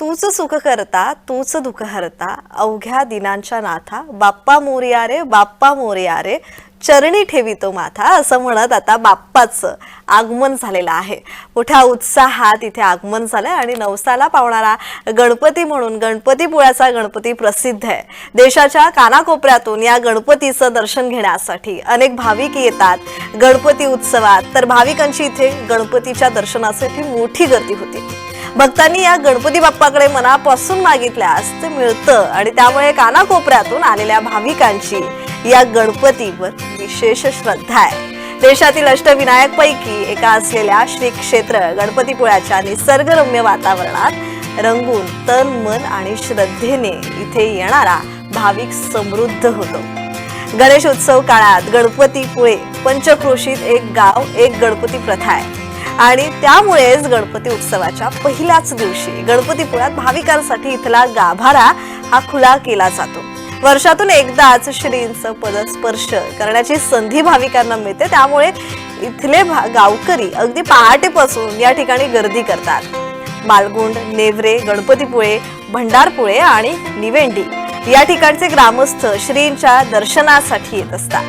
तूच सुख करता तूच दुःख हरता अवघ्या दिनांच्या नाथा बाप्पा मोर्या रे बाप्पा मोरया रे चरणी ठेवितो माथा असं म्हणत आता बाप्पाचं आगमन झालेलं आहे. मोठ्या उत्साहात इथे आगमन झालंय आणि नवसाला पावणारा गणपती म्हणून गणपतीपुळ्याचा गणपती प्रसिद्ध आहे. देशाच्या कानाकोपऱ्यातून या गणपतीचं दर्शन घेण्यासाठी अनेक भाविक येतात गणपती उत्सवात. तर भाविकांची इथे गणपतीच्या दर्शनासाठी मोठी गर्दी होती. भक्तांनी या गणपती बाप्पाकडे मनापासून मागितल्यास ते मिळतं आणि त्यामुळे कानाकोपऱ्यातून आलेल्या भाविकांची या गणपतीवर विशेष श्रद्धा आहे. देशातील अष्टविनायकपैकी एका असलेल्या श्री क्षेत्र गणपतीपुळ्याच्या निसर्गरम्य वातावरणात रंगून तन मन आणि श्रद्धेने इथे येणारा भाविक समृद्ध होतो. गणेश उत्सव काळात गणपतीपुळे पंचक्रोशीत एक गाव एक गणपती प्रथा आहे. आणि त्यामुळेच गणपती उत्सवाच्या पहिल्याच दिवशी गणपतीपुळ्यात भाविकांसाठी इथला गाभारा हा खुला केला जातो. वर्षातून एकदाच श्रींचं पदस्पर्श करण्याची संधी भाविकांना मिळते. त्यामुळे इथले भा- गावकरी अगदी पहाटेपासून या ठिकाणी गर्दी करतात. मालगुंड नेवरे गणपतीपुळे भंडारपुळे आणि निवेंडी या ठिकाणचे ग्रामस्थ श्रींच्या दर्शनासाठी येत असतात.